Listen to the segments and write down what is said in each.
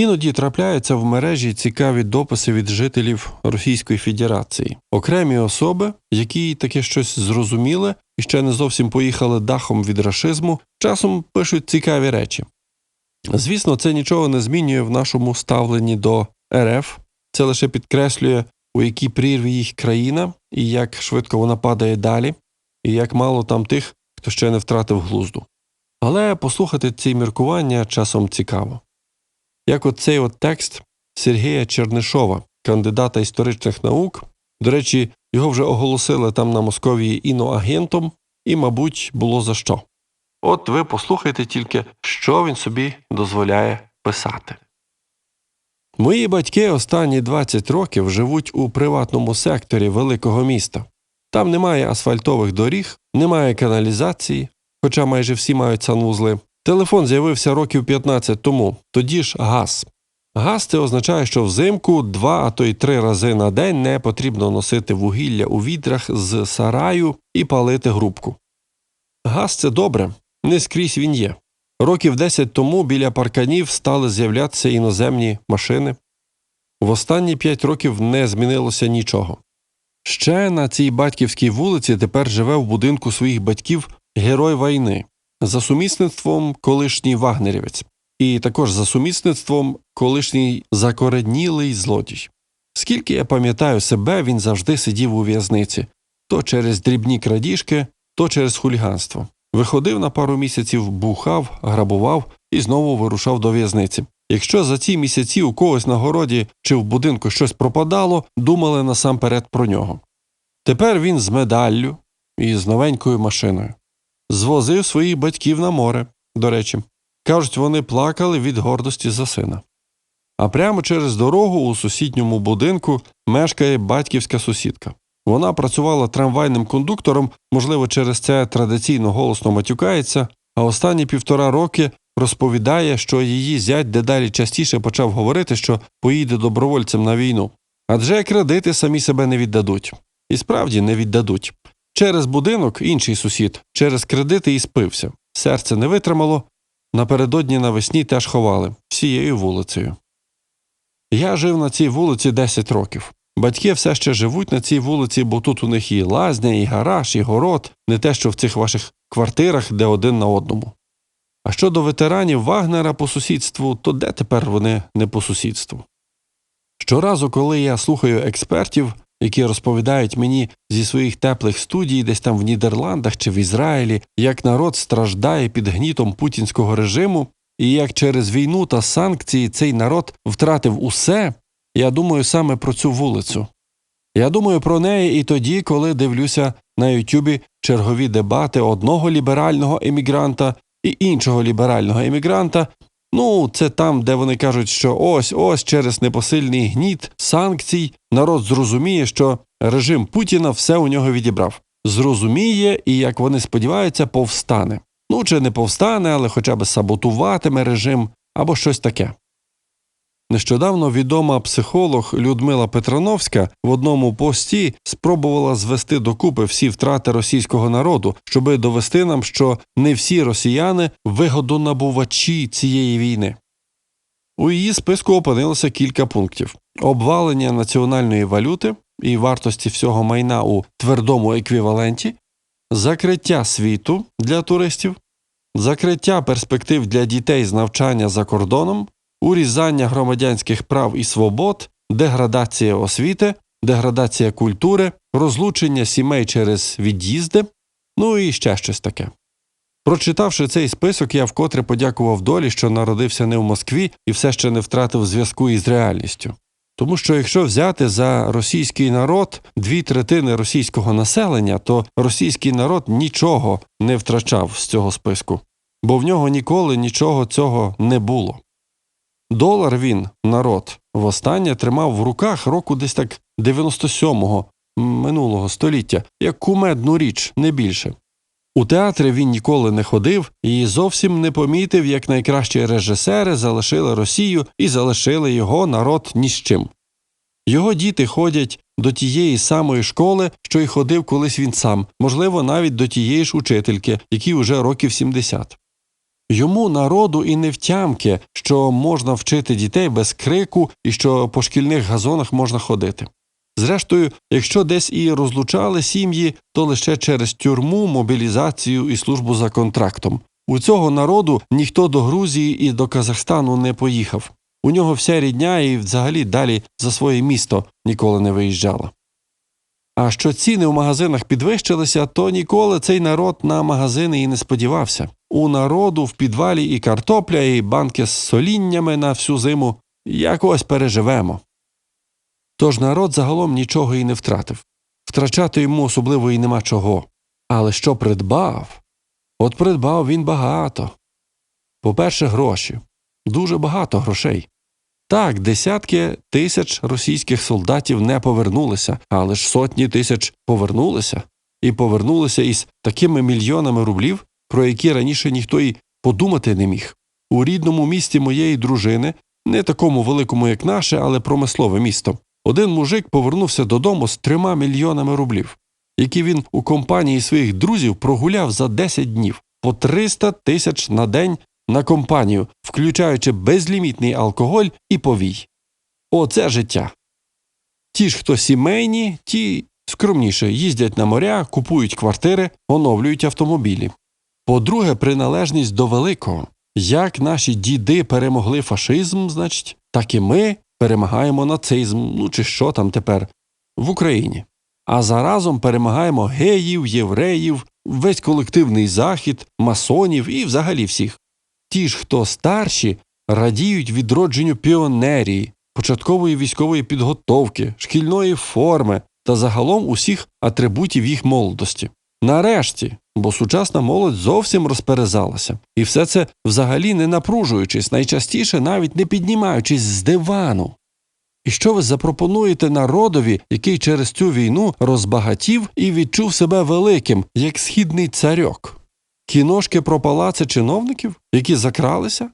Іноді трапляються в мережі цікаві дописи від жителів Російської Федерації, окремі особи, які таке щось зрозуміли і ще не зовсім поїхали дахом від рашизму, часом пишуть цікаві речі. Звісно, це нічого не змінює в нашому ставленні до РФ, це лише підкреслює, у якій прірві їх країна, і як швидко вона падає далі, і як мало там тих, хто ще не втратив глузду. Але послухати ці міркування часом цікаво. Як от цей от текст Сергія Чернишова, кандидата історичних наук, до речі, його вже оголосили там на Московії іноагентом, і, мабуть, було за що. От ви послухайте тільки, що він собі дозволяє писати. Мої батьки останні 20 років живуть у приватному секторі великого міста. Там немає асфальтових доріг, немає каналізації, хоча майже всі мають санвузли. Телефон з'явився років 15 тому, тоді ж газ. Газ це означає, що взимку два, а то й три рази на день не потрібно носити вугілля у відрах з сараю і палити грубку. Газ це добре, не скрізь він є. Років 10 тому біля парканів стали з'являтися іноземні машини. В останні 5 років не змінилося нічого. Ще на цій батьківській вулиці тепер живе в будинку своїх батьків герой війни, за сумісництвом колишній вагнерівець, і також за сумісництвом колишній закоренілий злодій. Скільки я пам'ятаю себе, він завжди сидів у в'язниці то через дрібні крадіжки, то через хуліганство. Виходив на пару місяців, бухав, грабував і знову вирушав до в'язниці. Якщо за ці місяці у когось на городі чи в будинку щось пропадало, думали насамперед про нього. Тепер він з медаллю і з новенькою машиною. Звозив своїх батьків на море, до речі. Кажуть, вони плакали від гордості за сина. А прямо через дорогу у сусідньому будинку мешкає батьківська сусідка. Вона працювала трамвайним кондуктором, можливо, через це традиційно голосно матюкається, а останні півтора роки розповідає, що її зять дедалі частіше почав говорити, що поїде добровольцем на війну. Адже кредити самі себе не віддадуть. І справді не віддадуть. Через будинок інший сусід, через кредити і спився. Серце не витримало. Напередодні навесні теж ховали всією вулицею. Я жив на цій вулиці 10 років. Батьки все ще живуть на цій вулиці, бо тут у них і лазня, і гараж, і город, не те, що в цих ваших квартирах, де один на одному. А щодо ветеранів Вагнера по сусідству, то де тепер вони не по сусідству? Щоразу, коли я слухаю експертів, які розповідають мені зі своїх теплих студій, десь там в Нідерландах чи в Ізраїлі, як народ страждає під гнітом путінського режиму, і як через війну та санкції цей народ втратив усе, я думаю саме про цю вулицю. Я думаю про неї і тоді, коли дивлюся на Ютубі чергові дебати одного ліберального емігранта і іншого ліберального емігранта. Ну, це там, де вони кажуть, що ось ось через непосильний гніт санкцій народ зрозуміє, що режим Путіна все у нього відібрав. Зрозуміє і, як вони сподіваються, повстане. Ну, чи не повстане, але хоча б саботуватиме режим або щось таке. Нещодавно відома психолог Людмила Петрановська в одному пості спробувала звести докупи всі втрати російського народу, щоби довести нам, що не всі росіяни вигодонабувачі цієї війни. У її списку опинилося кілька пунктів: обвалення національної валюти і вартості всього майна у твердому еквіваленті, закриття світу для туристів, закриття перспектив для дітей з навчання за кордоном урізання громадянських прав і свобод, деградація освіти, деградація культури, розлучення сімей через від'їзди, ну і ще щось таке. Прочитавши цей список, я вкотре подякував долі, що народився не в Москві і все ще не втратив зв'язку із реальністю. Тому що якщо взяти за російський народ дві третини російського населення, то російський народ нічого не втрачав з цього списку, бо в нього ніколи нічого цього не було. Долар він, народ, востаннє тримав в руках року десь так 97-го минулого століття, як кумедну річ, не більше. У театрі він ніколи не ходив і зовсім не помітив, як найкращі режисери залишили Росію і залишили його народ ні з чим. Його діти ходять до тієї самої школи, що й ходив колись він сам, можливо, навіть до тієї ж учительки, якій уже років 70. Йому народу і не втямки, що можна вчити дітей без крику і що по шкільних газонах можна ходити. Зрештою, якщо десь і розлучали сім'ї, то лише через тюрму, мобілізацію і службу за контрактом. У цього народу ніхто до Грузії і до Казахстану не поїхав. У нього вся рідня і взагалі далі за своє місто ніколи не виїжджала. А що ціни в магазинах підвищилися, то ніколи цей народ на магазини і не сподівався. У народу в підвалі і картопля, і банки з соліннями на всю зиму якось переживемо. Тож народ загалом нічого і не втратив. Втрачати йому особливо і нема чого. Але що придбав? От придбав він багато. По-перше, гроші. Дуже багато грошей. Так, десятки тисяч російських солдатів не повернулися, але ж сотні тисяч повернулися, і повернулися із такими мільйонами рублів, про які раніше ніхто й подумати не міг. У рідному місті моєї дружини, не такому великому, як наше, але промислове місто, один мужик повернувся додому з трьома мільйонами рублів, які він у компанії своїх друзів прогуляв за 10 днів по 300 тисяч на день на компанію, включаючи безлімітний алкоголь і повій. Оце життя. Ті ж, хто сімейні, ті скромніше їздять на моря, купують квартири, оновлюють автомобілі. По-друге, приналежність до великого. Як наші діди перемогли фашизм, значить, так і ми перемагаємо нацизм, ну чи що там тепер, в Україні. А заразом перемагаємо геїв, євреїв, весь колективний захід, масонів і взагалі всіх. Ті ж, хто старші, радіють відродженню піонерії, початкової військової підготовки, шкільної форми та загалом усіх атрибутів їх молодості. Нарешті, бо сучасна молодь зовсім розперезалася, і все це взагалі не напружуючись, найчастіше навіть не піднімаючись з дивану. І що ви запропонуєте народові, який через цю війну розбагатів і відчув себе великим, як східний царьок? Кіношки про палаци чиновників, які закралися?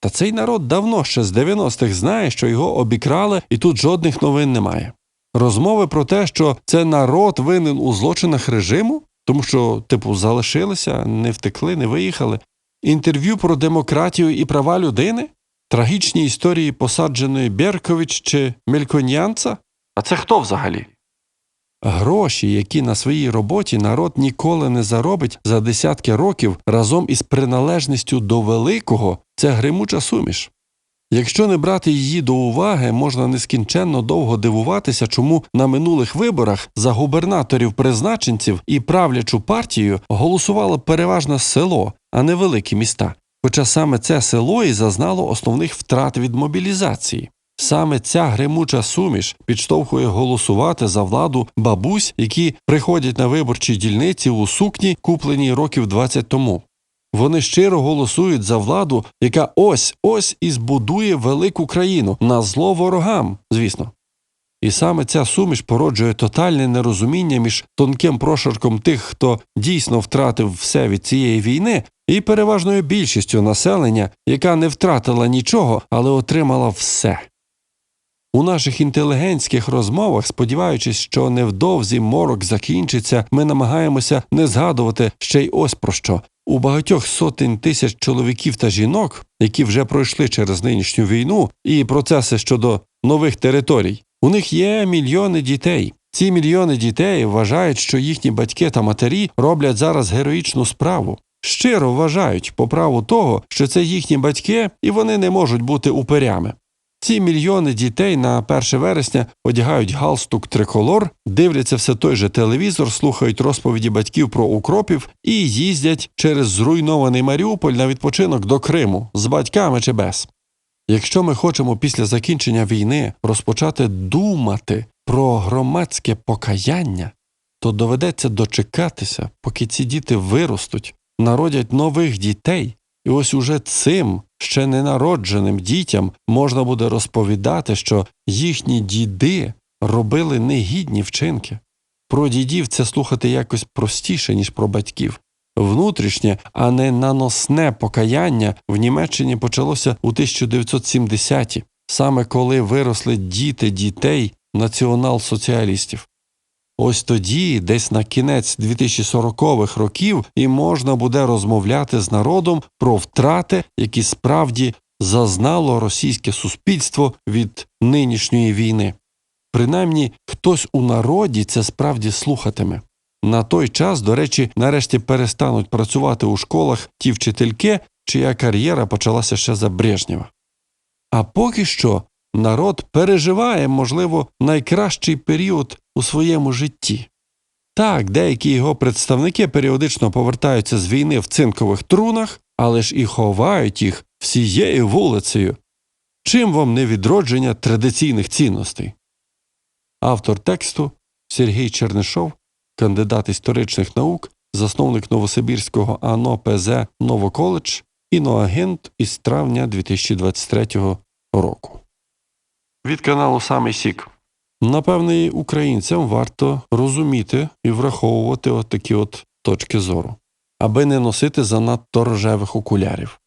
Та цей народ давно ще з 90-х знає, що його обікрали, і тут жодних новин немає. Розмови про те, що це народ винен у злочинах режиму, тому що, типу, залишилися, не втекли, не виїхали, інтерв'ю про демократію і права людини, трагічні історії посадженої Беркович чи Мельконянца? А це хто взагалі? Гроші, які на своїй роботі народ ніколи не заробить за десятки років разом із приналежністю до великого, це гримуча суміш. Якщо не брати її до уваги, можна нескінченно довго дивуватися, чому на минулих виборах за губернаторів призначенців і правлячу партію голосувало переважно село, а не великі міста. Хоча саме це село і зазнало основних втрат від мобілізації. Саме ця гримуча суміш підштовхує голосувати за владу бабусь, які приходять на виборчі дільниці у сукні, купленій років 20 тому. Вони щиро голосують за владу, яка ось ось і збудує велику країну на зло ворогам, звісно. І саме ця суміш породжує тотальне нерозуміння між тонким прошарком тих, хто дійсно втратив все від цієї війни, і переважною більшістю населення, яка не втратила нічого, але отримала все. У наших інтелігентських розмовах, сподіваючись, що невдовзі морок закінчиться, ми намагаємося не згадувати ще й ось про що. У багатьох сотень тисяч чоловіків та жінок, які вже пройшли через нинішню війну і процеси щодо нових територій, у них є мільйони дітей. Ці мільйони дітей вважають, що їхні батьки та матері роблять зараз героїчну справу. Щиро вважають по праву того, що це їхні батьки, і вони не можуть бути уперями. Ці мільйони дітей на 1 вересня одягають галстук триколор, дивляться все той же телевізор, слухають розповіді батьків про укропів і їздять через зруйнований Маріуполь на відпочинок до Криму з батьками чи без. Якщо ми хочемо після закінчення війни розпочати думати про громадське покаяння, то доведеться дочекатися, поки ці діти виростуть, народять нових дітей, і ось уже цим ще ненародженим дітям можна буде розповідати, що їхні діди робили негідні вчинки. Про дідів це слухати якось простіше, ніж про батьків. Внутрішнє, а не наносне покаяння в Німеччині почалося у 1970-ті, саме коли виросли діти дітей націонал-соціалістів. Ось тоді, десь на кінець 2040-х років, і можна буде розмовляти з народом про втрати, які справді зазнало російське суспільство від нинішньої війни. Принаймні, хтось у народі це справді слухатиме. На той час, до речі, нарешті перестануть працювати у школах ті вчительки, чия кар'єра почалася ще за Брежнєва. А поки що народ переживає, можливо, найкращий період у своєму житті. Так, деякі його представники періодично повертаються з війни в цинкових трунах, але ж і ховають їх всією вулицею. Чим вам не відродження традиційних цінностей? Автор тексту Сергій Чернишов, кандидат історичних наук, засновник Новосибірського АНО ПЗ Новоколедж, іноагент із травня 2023 року. Від каналу Самий Сік. Напевне, українцям варто розуміти і враховувати от такі от точки зору, аби не носити занадто рожевих окулярів.